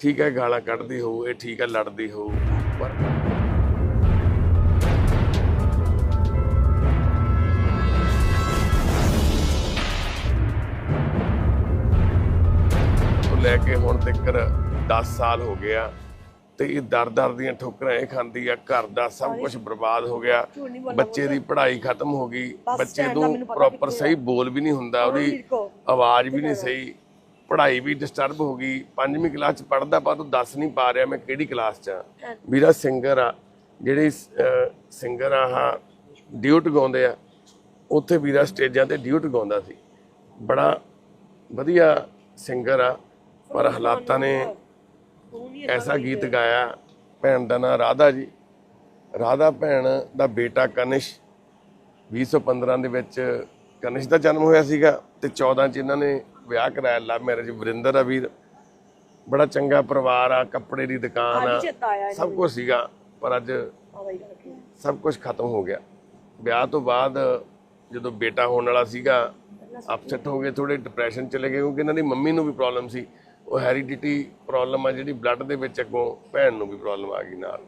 ਠੀਕ ਹੈ ਗਾਲਾਂ ਕੱਢਦੀ ਹੋਊ ਇਹ ਠੀਕ ਹੈ ਲੜਦੀ ਹੋਊ ਪਰ ਤੋਂ ਲੈ ਕੇ ਹੁਣ ਤੱਕ 10 ਸਾਲ ਹੋ ਗਿਆ ਤੇ ਇਹ ਦਰ ਦਰ ਦੀਆਂ ਠੋਕਰਾਂ ਇਹ ਖਾਂਦੀ ਆ ਘਰ ਦਾ ਸਭ ਕੁਝ ਬਰਬਾਦ ਹੋ ਗਿਆ ਬੱਚੇ ਦੀ ਪੜ੍ਹਾਈ ਖਤਮ ਹੋ ਗਈ ਬੱਚੇ ਨੂੰ ਪ੍ਰੋਪਰ ਸਹੀ ਬੋਲ ਵੀ ਨਹੀਂ ਹੁੰਦਾ ਉਹਦੀ ਆਵਾਜ਼ ਵੀ ਨਹੀਂ ਸਹੀ। ਪੜ੍ਹਾਈ ਵੀ ਡਿਸਟਰਬ ਹੋ ਗਈ। ਪੰਜਵੀਂ ਕਲਾਸ ਚ ਪੜ੍ਹਦਾ ਪਰ ਤੂੰ ਦੱਸ ਨਹੀਂ ਪਾ ਰਿਹਾ ਮੈਂ ਕਿਹੜੀ ਕਲਾਸ ਚ ਆ। ਵੀਰਾ ਸਿੰਗਰ ਆ ਜਿਹੜੇ ਸਿੰਗਰ ਆ ਆਹ ਡਿਊਟ ਗਾਉਂਦੇ ਆ ਉੱਥੇ ਵੀਰਾ ਸਟੇਜਾਂ ਤੇ ਡਿਊਟ ਗਾਉਂਦਾ ਸੀ। ਬੜਾ ਵਧੀਆ ਸਿੰਗਰ ਆ ਪਰ ਹਾਲਾਤਾਂ ਨੇ ਐਸਾ ਗੀਤ ਗਾਇਆ ਭੈਣ ਦਾ ਨਾਂ ਰਾਧਾ ਜੀ। ਰਾਧਾ ਭੈਣ ਦਾ ਬੇਟਾ ਕਨਿਸ਼ 2015 ਦੇ ਵਿੱਚ ਕਨਿਸ਼ ਦਾ ਜਨਮ ਹੋਇਆ ਸੀਗਾ ਤੇ 14 ਚ ਇਹਨਾਂ ਨੇ ਵਿਆਹ ਕਰਾਇਆ ਲਵ ਮੈਰਿਜ ਵਰਿੰਦਰ ਆ ਵੀਰ। ਬੜਾ ਚੰਗਾ ਪਰਿਵਾਰ ਆ ਕੱਪੜੇ ਦੀ ਦੁਕਾਨ ਆ ਸਭ ਕੁਝ ਸੀਗਾ ਪਰ ਅੱਜ ਸਭ ਕੁਝ ਖਤਮ ਹੋ ਗਿਆ। ਵਿਆਹ ਤੋਂ ਬਾਅਦ ਜਦੋਂ ਬੇਟਾ ਹੋਣ ਵਾਲਾ ਸੀਗਾ ਅਪਸੈਟ ਹੋ ਗਏ ਥੋੜੇ ਡਿਪਰੈਸ਼ਨ ਚਲੇ ਗਏ ਕਿਉਂਕਿ ਇਹਨਾਂ ਦੀ ਮੰਮੀ ਨੂੰ ਵੀ ਪ੍ਰੋਬਲਮ ਸੀ। ਉਹ ਹੈਰੀਡਿਟੀ ਪ੍ਰੋਬਲਮ ਆ ਜਿਹੜੀ ਬਲੱਡ ਦੇ ਵਿੱਚ ਅੱਗੋਂ ਭੈਣ ਨੂੰ ਵੀ ਪ੍ਰੋਬਲਮ ਆ ਗਈ ਨਾਲ।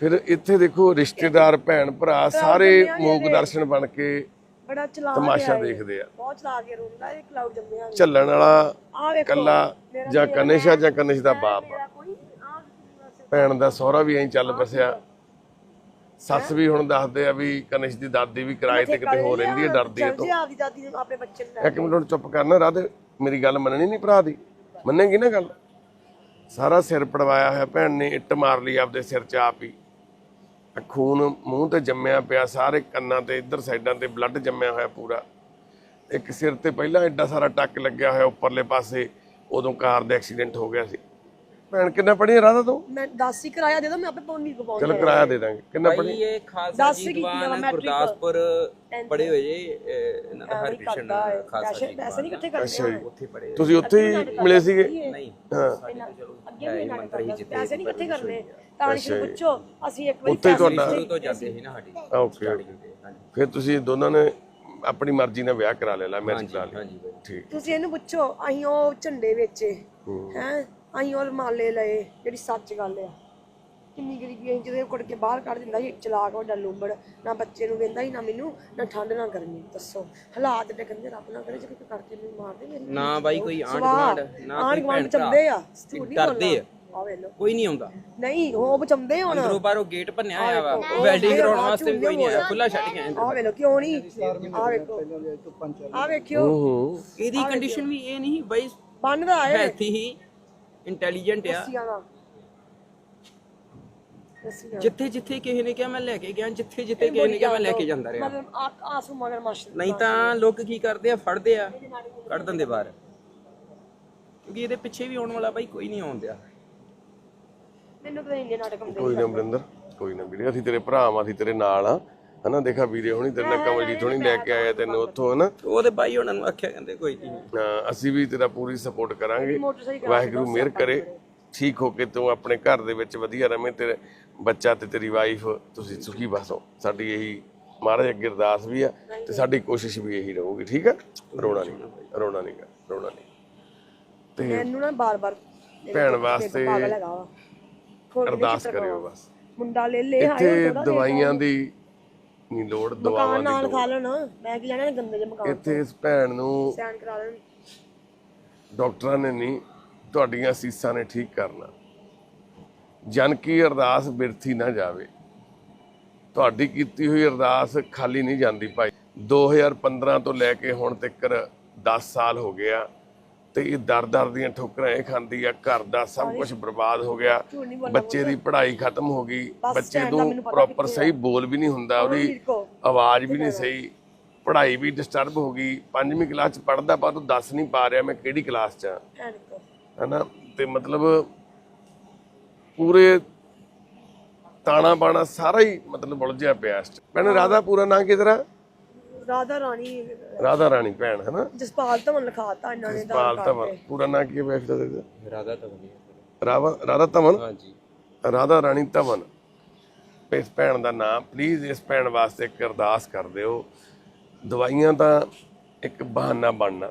ਫਿਰ ਇੱਥੇ ਦੇਖੋ ਰਿਸ਼ਤੇਦਾਰ ਭੈਣ ਭਰਾ ਸਾਰੇ ਮੂਕ ਦਰਸ਼ਨ ਬਣ ਕੇ ਬੜਾ ਚਲਾ ਤਮਾਸ਼ਾ ਦੇਖਦੇ ਆ। ਬਹੁਤ ਚਲਾ ਕੇ ਰੋਂਦਾ ਇਹ ਕਲਾਉਡ ਜੰਮਿਆ ਝੱਲਣ ਵਾਲਾ ਕੱਲਾ ਜਾਂ ਕਨਿਸ਼ਾ ਜਾਂ ਕਨਿਸ਼ ਦਾ ਬਾਪ ਭੈਣ ਦਾ ਸਹੁਰਾ ਵੀ ਐਂ ਚੱਲ ਬਸਿਆ ਸੱਸ ਵੀ ਹੁਣ ਦੱਸਦੇ ਆ ਵੀ ਕਨਿਸ਼ ਦੀ ਦਾਦੀ ਵੀ ਕਿਰਾਏ ਤੇ ਕਿਤੇ ਹੋ ਰਹਿੰਦੀ ਹੈ ਡਰਦੀ ਹੈ ਜੀ ਆਪਦੀ ਦਾਦੀ ਨੂੰ ਆਪਣੇ ਬੱਚੇ ਨੂੰ ਇੱਕ ਮਿੰਟ ਹੁਣ ਚੁੱਪ ਕਰਨਾ ਰਾਧੇ ਮੇਰੀ ਗੱਲ ਮੰਨਣੀ ਨਹੀਂ ਭਰਾ ਦੀ। ਮੰਨੇਗੀ ਨਾ ਗੱਲ? ਸਾਰਾ ਸਿਰ ਪੜਵਾਇਆ ਹੋਇਆ ਭੈਣ ਨੇ ਇੱਟ ਮਾਰ ਲਈ ਆਪਦੇ ਸਿਰ 'ਚ ਆਪ ਹੀ। ਖੂਨ ਮੂੰਹ ਤੇ ਜੰਮਿਆ ਪਿਆ, ਸਾਰੇ ਕੰਨਾਂ ਤੇ, ਇੱਧਰ ਸਾਈਡਾਂ ਤੇ ਬਲੱਡ ਜੰਮਿਆ ਹੋਇਆ ਪੂਰਾ। ਇੱਕ ਸਿਰ ਤੇ ਪਹਿਲਾਂ ਐਡਾ ਸਾਰਾ ਟੱਕ ਲੱਗਿਆ ਹੋਇਆ, ਉੱਪਰਲੇ ਪਾਸੇ, ਉਦੋਂ ਕਾਰ ਦਾ ਐਕਸੀਡੈਂਟ ਹੋ ਗਿਆ ਸੀ। ਭੈਣ ਕਿੰਨਾ ਪੜ੍ਹੀ ਰਾਧਾ ਤੂੰ? ਮੈਂ 10 ਹੀ ਕਿਰਾਇਆ ਦੇ ਦੋ ਮੈਂ ਆਪੇ ਪੌਣੀ ਪਵਾਉਂਦਾ ਚਲ ਕਿਰਾਇਆ ਦੇ ਦਾਂਗੇ। ਕਿੰਨਾ ਪੜ੍ਹੀ ਇਹ ਖਾਲਸਾ ਜੀ ਦੀਵਾਨ? ਗੁਰਦਾਸਪੁਰ ਪੜੇ ਹੋਏ ਜੇ ਇਹਨਾਂ ਦਾ ਹਰਕ੍ਰਿਸ਼ਨ ਖਾਲਸਾ ਜੀ ਪੈਸੇ ਨਹੀਂ ਇਕੱਠੇ ਕਰਦੇ ਅੱਛਾ ਜੀ। ਉੱਥੇ ਪੜੇ ਤੁਸੀਂ ਉੱਥੇ ਹੀ ਮਿਲੇ ਸੀਗੇ? ਨਹੀਂ ਹਾਂ। ਅੱਗੇ ਵੀ ਹੀ ਜਿੱਤੇ ਪੈਸੇ ਨਹੀਂ ਇਕੱਠੇ ਕਰਨੇ। ਤਾਂ ਨਹੀਂ ਪੁੱਛੋ ਅਸੀਂ ਇੱਕ ਵਾਰੀ ਉੱਥੇ ਹੀ ਤੁਹਾਡਾ ਸ਼ੁਰੂ ਤੋਂ ਜਾਂਦੇ ਸੀ ਨਾ ਸਾਡੀ ਓਕੇ ਫਿਰ ਤੁਸੀਂ ਦੋਨਾਂ ਨੇ ਆਪਣੀ ਮਰਜ਼ੀ ਨਾਲ ਵਿਆਹ ਕਰਾ ਲਿਆ ਮੈਰਿਜ ਕਰਾ ਠੀਕ। ਤੁਸੀਂ ਇਹਨੂੰ ਪੁੱਛੋ ਅਸੀਂ ਉਹ ਝੰਡੇ ਵੇਚੇ। ਹੈ? ਅਸੀਂ ਉਹ ਰਮਾਲੇ ਲਏ ਜਿਹੜੀ ਸੱਚ ਗੱਲ ਆ। ਕਿੰਨੀ ਗਰੀਬੀ ਅਸੀਂ ਜਦੋਂ ਕੁੜ ਕੇ ਬਾਹਰ ਕੱਢ ਦਿੰਦਾ ਸੀ ਚਲਾਕ ਵੱਡਾ ਲੂੰਬੜ ਨਾ ਬੱਚੇ ਨੂੰ ਕਹਿੰਦਾ ਸੀ ਨਾ ਮੈਨੂੰ ਨਾ ਠੰਡ ਨਾ ਗਰਮੀ ਦੱਸੋ। ਹਾਲਾਤ ਤੇ ਕਹਿੰਦੇ ਰੱਬ ਨਾ ਕਰੇ ਜੇ ਕੋਈ ਕਰਕੇ ਮੈਨੂੰ ਮਾਰ ਦੇ ਮੇਰੀ ਨਾ ਬਾਈ ਕੋਈ ਆਂਢ ਗੁਆਂਢ ਨਾ ਗਵਾਂਡ ਭੈਣ ਚੰਦੇ ਆ ਨਹੀਂ ਡਰਦੇ ਆ। ਆ ਵੇ ਲੋ ਕੋਈ ਨਹੀਂ ਆਉਂਦਾ। ਨਹੀਂ ਉਹ ਬਚੰਦੇ ਹੁਣ। ਅੰਦਰੋਂ ਬਾਹਰੋਂ ਗੇਟ ਭੰਨਿਆ ਹੋਇਆ ਵਾ। ਵੈਲਡਿੰਗ ਕਰਾਉਣ ਵਾਸਤੇ ਵੀ ਕੋਈ ਨਹੀਂ ਆਇਆ ਖੁੱਲਾ ਛੱਡ ਕੇ ਆਏ ਆ ਵੇ ਲੋ ਕਿਉਂ ਨਹੀਂ? ਆ ਵੇਖੋ। ਆ ਵੇਖਿਓ। ਹੂੰ ਇਹਦੀ ਕੰਡੀਸ਼ਨ ਵੀ ਇਹ ਨਹੀਂ ਬਾਈ ਬੰਨਦਾ ਆਏ ਹੈਲਥੀ ਹੀ ਇੰਟੈਲੀਜੈਂਟ ਆ। ਜਿੱਥੇ ਜਿੱਥੇ ਕਿਸੇ ਨੇ ਕਿਹਾ ਮੈਂ ਲੈ ਕੇ ਗਿਆ ਜਿੱਥੇ ਜਿੱਥੇ ਕਿਸੇ ਨੇ ਕਿਹਾ ਮੈਂ ਲੈ ਕੇ ਜਾਂਦਾ ਰਿਹਾ। ਮਤਲਬ ਆ- ਆਸੂ ਮਗਰ ਮਸ਼ ਨਹੀਂ ਤਾਂ ਲੋਕ ਕੀ ਕਰਦੇ ਆ ਫੜਦੇ ਆ ਕੱਢ ਦਿੰਦੇ ਬਾਹਰ। ਕਿਉਂਕਿ ਇਹਦੇ ਪਿੱਛੇ ਵੀ ਆਉਣ ਵਾਲਾ ਬਾਈ ਕੋਈ ਨਹੀਂ ਆਉਂਦਿਆ ਮੈਨੂੰ ਤਾਂ ਇੰਨੇ ਨਾਟਕ ਹੁੰਦੇ ਕੋਈ ਨਾ ਬਰਿੰਦਰ ਕੋਈ ਨਾ ਵੀਰੇ ਅਸੀਂ ਤੇਰੇ ਭਰਾ ਵਾਂ ਅਸੀਂ ਤੇਰੇ ਨਾਲ ਆ। ਹਨਾ ਦੇਖਾ ਵੀਰੇ ਹੁਣੀ ਤੇਰੇ ਨਾਲ ਕਮਲਜੀਤ ਹੁਣੀ ਲੈ ਕੇ ਆਇਆ ਤੈਨੂੰ ਉੱਥੋਂ ਹਨਾ? ਉਹਦੇ ਬਾਈ ਉਹਨਾਂ ਨੂੰ ਆਖਿਆ ਕਹਿੰਦੇ ਕੋਈ ਨਹੀਂ। ਹਾਂ, ਅਸੀਂ ਵੀ ਤੇਰਾ ਪੂਰੀ ਸਪੋਰਟ ਕਰਾਂਗੇ। ਵਾਹਿਗੁਰੂ ਮਿਹਰ ਕਰੇ। ਠੀਕ ਹੋ ਕੇ ਤੂੰ ਆਪਣੇ ਘਰ ਦੇ ਵਿੱਚ ਵਧੀਆ ਰਵੇਂ ਤੇਰੇ ਬੱਚਾ ਤੇ ਤੇਰੀ ਵਾਈਫ ਤੁਸੀਂ ਸੁਖੀ ਬਸੋ ਸਾਡੀ ਇਹੀ ਮਹਾਰਾਜ ਅੱਗੇ ਅਰਦਾਸ ਵੀ ਆ ਤੇ ਸਾਡੀ ਕੋਸ਼ਿਸ਼ ਵੀ ਇਹੀ ਰਹੂਗੀ ਠੀਕ ਆ? ਰੋਣਾ ਨਹੀਂ ਰੋਣਾ ਨਹੀਂ ਰੋਣਾ ਨਹੀਂ। ਤੇ ਮੈਨੂੰ ਨਾ ਬਾਰ-ਬਾਰ ਭੈਣ ਵਾਸਤੇ ਪਾਗਲ ਹੈਗਾ ਵਾ। ਖੋਲ ਕੇ ਅਰਦਾਸ ਕਰਿਓ ਬਸ। ਮੁੰਡਾ ਲੈ ਲੈ ਇੱਥੇ ਦਵਾਈਆਂ ਦੀ ਨਹੀਂ ਲੋੜ ਦਵਾਵਾਂ ਮਕਾਨ ਦੀ ਨਾਲ ਲੋੜ। ਖਾ ਲੈਣ ਮੈਂ ਕੀ ਲੈਣਾ ਗੰਦੇ ਜਿਹੇ ਮਕਾਨ ਇੱਥੇ ਇਸ ਭੈਣ ਨੂੰ ਸੈਨ ਕਰਾ ਲੈਣ ਡਾਕਟਰਾਂ ਨੇ ਨਹੀਂ ਤੁਹਾਡੀਆਂ ਸੀਸਾਂ ਨੇ ਠੀਕ ਕਰਨਾ। ਜਨ ਕੀ ਅਰਦਾਸ ਬਿਰਥੀ ਨਾ ਜਾਵੇ। ਤੁਹਾਡੀ ਕੀਤੀ ਹੋਈ ਅਰਦਾਸ ਖਾਲੀ ਨਹੀਂ ਜਾਂਦੀ ਭਾਈ। 2015 ਤੋਂ ਲੈ ਕੇ ਹੁਣ ਤੱਕ 10 ਸਾਲ ਹੋ ਗਿਆ। ਤੇ ਇਹ ਦਰ ਦਰ ਦੀਆਂ ਠੋਕਰਾਂ ਇਹ ਖਾਂਦੀ ਆ ਘਰ ਦਾ ਸਭ ਕੁਝ ਬਰਬਾਦ ਹੋ ਗਿਆ। ਬੱਚੇ ਦੀ ਪੜ੍ਹਾਈ ਖਤਮ ਹੋ ਗਈ ਬੱਚੇ ਨੂੰ ਪ੍ਰੋਪਰ ਸਹੀ ਬੋਲ ਵੀ ਨਹੀਂ ਹੁੰਦਾ ਉਹਦੀ ਆਵਾਜ਼ ਵੀ ਨਹੀਂ ਸਹੀ ਪੜ੍ਹਾਈ ਵੀ ਡਿਸਟਰਬ ਹੋ ਗਈ। ਪੰਜਵੀਂ ਕਲਾਸ ਚ ਪੜ੍ਹਦਾ ਪਰ ਤੂੰ ਦੱਸ ਨਹੀਂ ਪਾ ਰਿਹਾ ਮੈਂ ਕਿਹੜੀ ਕਲਾਸ ਚ ਐਨਕ ਹਨਾ ਤੇ ਮਤਲਬ ਪੂਰੇ ਤਾਣਾ ਬਾਣਾ ਸਾਰਾ ਹੀ ਮਤਲਬ ਉਲਝਿਆ ਪਿਆ ਇਸ ਚ। ਭੈਣ ਰਾਧਾ ਪੂਰਾ ਨਾਂ ਕੀ ਤੇਰਾ? ਰਾਧਾ ਰਾਣੀ ਰਾਧਾ ਰਾਣੀ ਭੈਣ ਹਨਾ? ਜਸਪਾਲ ਧਵਨ ਲਿਖਾਤਾ ਇਹਨਾਂ ਨੇ ਪਾਲ ਧਵਨ। ਪੂਰਾ ਨਾਂ ਕੀ ਹੈ? ਰਾਧਾ ਤਾਂ ਵਧੀਆ ਰਾਵਾ ਰਾਧਾ ਧਵਨ? ਹਾਂਜੀ। ਰਾਧਾ ਰਾਣੀ ਧਵਨ। ਇਸ ਭੈਣ ਦਾ ਨਾਮ ਪਲੀਜ਼ ਇਸ ਭੈਣ ਵਾਸਤੇ ਇੱਕ ਅਰਦਾਸ ਕਰ ਦਿਓ। ਦਵਾਈਆਂ ਤਾਂ ਇੱਕ ਬਹਾਨਾ ਬਣਨਾ।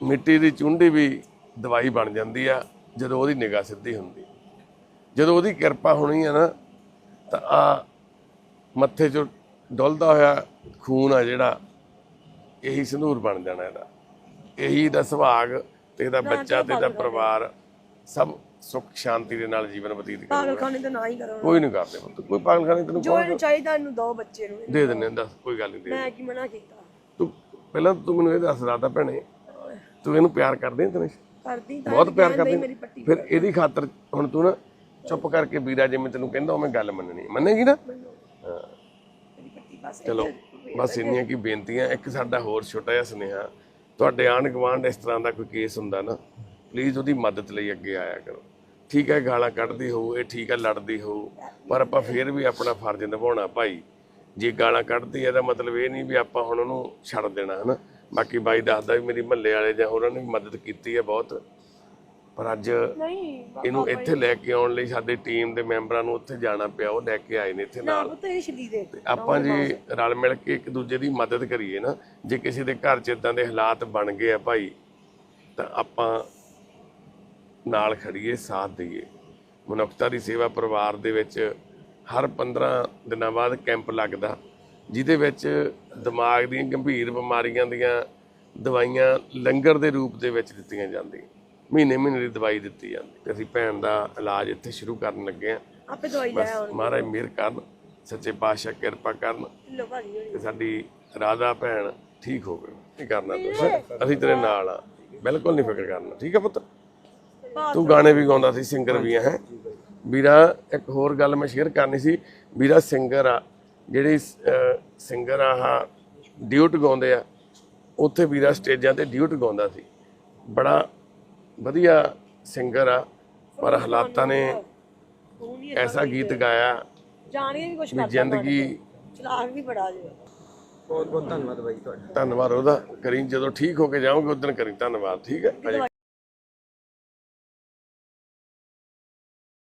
ਮਿੱਟੀ ਦੀ ਚੁੰਡੀ ਵੀ ਦਵਾਈ ਬਣ ਜਾਂਦੀ ਆ ਜਦੋਂ ਉਹਦੀ ਨਿਗਾਹ ਸਿੱਧੀ ਹੁੰਦੀ। ਜਦੋਂ ਉਹਦੀ ਕਿਰਪਾ ਹੋਣੀ ਆ ਨਾ ਤਾਂ ਆ ਮੱਥੇ 'ਚੋਂ ਡੁੱਲਦਾ ਹੋਇਆ ਖੂਨ ਆ ਜਿਹੜਾ ਇਹੀ ਸੰਧੂਰ ਬਣ ਜਾਣਾ ਇਹਦਾ। ਇਹੀ ਦਾ ਸੁਭਾਗ ਤੇ ਇਹਦਾ ਬੱਚਾ ਤੇ ਇਹਦਾ ਪਰਿਵਾਰ ਸਭ ਸੁੱਖ ਸ਼ਾਂਤੀ ਦੇ ਨਾਲ ਜੀਵਨ ਬਤੀਤ ਕਰੇਗਾ ਪਾਗਲਖਾਨੇ ਤੇ ਨਾ ਹੀ ਕਰੋ। ਕੋਈ ਨਹੀਂ ਕਰਦੇ ਪੁੱਤ ਕੋਈ ਪਾਗਲਖਾਨੇ ਤੈਨੂੰ ਜੋ ਇਹਨੂੰ ਚਾਹੀਦਾ ਇਹਨੂੰ ਦੋ ਬੱਚੇ ਨੂੰ। ਦੇ ਦਿੰਦੇ ਦੱਸ ਕੋਈ ਗੱਲ ਨਹੀਂ ਦੇ ਮੈਂ ਕੀ ਮਨਾ ਕੀਤਾ? ਤੂੰ ਪਹਿਲਾਂ ਤੂੰ ਮੈਨੂੰ ਇਹ ਦੱਸ ਰਾਤਾ ਭੈਣੇ ਤੂੰ ਇਹਨੂੰ ਪਿਆਰ ਕਰਦੀ ਹੈ ਤੈਨੂੰ ਕਰਦੀ ਤਾਂ ਬਹੁਤ ਪਿਆਰ ਕਰਦੀ। ਮੇਰੀ। ਪੱਟੀ ਫਿਰ ਇਹਦੀ ਖਾਤਰ ਹੁਣ ਤੂੰ ਨਾ ਚੁੱਪ ਕਰਕੇ ਵੀਰਾ ਜਿਵੇਂ ਤੈਨੂੰ ਕਹਿੰਦਾ ਉਹ ਮੈਂ ਗੱਲ ਮੰਨਣੀ ਮੰਨੇਗੀ ਨਾ? ਹਾਂ। ਚਲੋ ਬਸ ਇੰਨੀਆਂ ਕੀ ਬੇਨਤੀਆਂ ਇੱਕ ਸਾਡਾ ਹੋਰ ਛੋਟਾ ਜਿਹਾ ਸੁਨੇਹਾ ਤੁਹਾਡੇ ਆਂਢ ਗੁਆਂਢ ਇਸ ਤਰ੍ਹਾਂ ਦਾ ਕੋਈ ਕੇਸ ਹੁੰਦਾ ਨਾ ਪਲੀਜ਼ ਉਹਦੀ ਮਦਦ ਲਈ ਅੱਗੇ ਆਇਆ ਕਰੋ। ਠੀਕ ਹੈ ਗਾਲਾਂ ਕੱਢਦੀ ਹੋਊ ਇਹ ਠੀਕ ਹੈ ਲੜਦੀ ਹੋਊ ਪਰ ਆਪਾਂ ਫੇਰ ਵੀ ਆਪਣਾ ਫਰਜ਼ ਨਿਭਾਉਣਾ ਭਾਈ। ਜੇ ਗਾਲਾਂ ਕੱਢਦੀ ਹੈ ਤਾਂ ਮਤਲਬ ਇਹ ਨਹੀਂ ਵੀ ਆਪਾਂ ਹੁਣ ਉਹਨੂੰ ਛੱਡ ਦੇਣਾ ਹਨਾ? ਬਾਕੀ ਬਾਈ ਦੱਸਦਾ ਵੀ ਮੇਰੀ ਮਹੱਲੇ ਵਾਲੇ ਜਾਂ ਹੋਰਾਂ ਨੇ ਵੀ ਮਦਦ ਕੀਤੀ ਹੈ ਬਹੁਤ। ਪਰ ਅੱਜ ਇਹਨੂੰ ਇੱਥੇ ਲੈ ਕੇ ਆਉਣ ਲਈ ਸਾਡੀ ਟੀਮ ਦੇ ਮੈਂਬਰਾਂ ਨੂੰ ਉੱਥੇ ਜਾਣਾ ਪਿਆ ਉਹ ਲੈ ਕੇ ਆਏ ਨੇ ਇੱਥੇ ਨਾਲ। ਆਪਾਂ ਜੀ ਰਲ ਮਿਲ ਕੇ ਇੱਕ ਦੂਜੇ ਦੀ ਮਦਦ ਕਰੀਏ ਨਾ ਜੇ ਕਿਸੇ ਦੇ ਘਰ 'ਚ ਇਦਾਂ ਦੇ ਹਾਲਾਤ ਬਣ ਗਏ ਆ ਭਾਈ ਤਾਂ ਆਪਾਂ ਨਾਲ ਖੜੀਏ ਸਾਥ ਦਈਏ। ਮਨੁੱਖਤਾ ਦੀ ਸੇਵਾ ਪਰਿਵਾਰ ਦੇ ਵਿੱਚ ਹਰ 15 ਦਿਨਾਂ ਬਾਅਦ ਕੈਂਪ ਲੱਗਦਾ ਜਿਹਦੇ ਵਿੱਚ ਦਿਮਾਗ ਦੀਆਂ ਗੰਭੀਰ ਬਿਮਾਰੀਆਂ ਦੀਆਂ ਦਵਾਈਆਂ ਲੰਗਰ ਦੇ ਰੂਪ ਦੇ ਵਿੱਚ ਦਿੱਤੀਆਂ ਜਾਂਦੀਆਂ। ਮਹੀਨੇ ਮਹੀਨੇ ਦੀ ਦਵਾਈ ਦਿੱਤੀ ਜਾਂਦੀ ਤੇ ਅਸੀਂ ਭੈਣ ਦਾ ਇਲਾਜ ਇੱਥੇ ਸ਼ੁਰੂ ਕਰਨ ਲੱਗੇ ਆ ਆਪੇ ਦਵਾਈ ਲੈ ਆਉਣ ਮਹਾਰਾਜ ਮਿਹਰ ਕਰਨ ਸੱਚੇ ਪਾਤਸ਼ਾਹ ਕਿਰਪਾ ਕਰਨ ਲੋ ਭਾਜੀ। ਤੇ ਸਾਡੀ ਰਾਧਾ ਭੈਣ ਠੀਕ ਹੋਵੇ ਕੀ ਕਰਨਾ ਤੁਸੀਂ? ਅਸੀਂ ਤੇਰੇ ਨਾਲ ਆ ਬਿਲਕੁਲ ਨਹੀਂ ਫਿਕਰ ਕਰਨਾ। ਠੀਕ ਹੈ ਪੁੱਤ? ਤੂੰ ਗਾਣੇ ਵੀ ਗਾਉਂਦਾ ਸੀ ਸਿੰਗਰ ਵੀ ਹੈ ਵੀਰਾ ਇੱਕ ਹੋਰ ਗੱਲ ਮੈਂ ਸ਼ੇਅਰ ਕਰਨੀ ਸੀ। ਵੀਰਾ ਸਿੰਗਰ ਆ ਜਿਹੜੀ ਸਿੰਗਰ ਆ ਆਹ ਡਿਊਟ ਗਾਉਂਦੇ ਆ ਉੱਥੇ ਵੀਰਾ ਸਟੇਜਾਂ ਤੇ ਡਿਊਟ ਗਾਉਂਦਾ ਸੀ। ਬੜਾ ਵਧੀਆ ਸਿੰਗਰ ਆ ਪਰ ਹਾਲਾਤਾਂ ਨੇ ਐਸਾ ਗੀਤ ਗਾਇਆ ਜਾਣ ਵੀ ਕੁਝ ਵੀ ਕਰਦਾ ਜ਼ਿੰਦਗੀ ਚਲਾਕ ਵੀ ਬੜਾ ਜੇ ਬਹੁਤ ਬਹੁਤ ਧੰਨਵਾਦ ਬਾਈ ਤੁਹਾਡਾ। ਧੰਨਵਾਦ ਉਹਦਾ। ਕਰੀ ਜਦੋਂ ਠੀਕ ਹੋ ਕੇ ਜਾਓਗੇ ਉਦੋਂ ਕਰੀ। ਧੰਨਵਾਦ ਠੀਕ ਹੈ?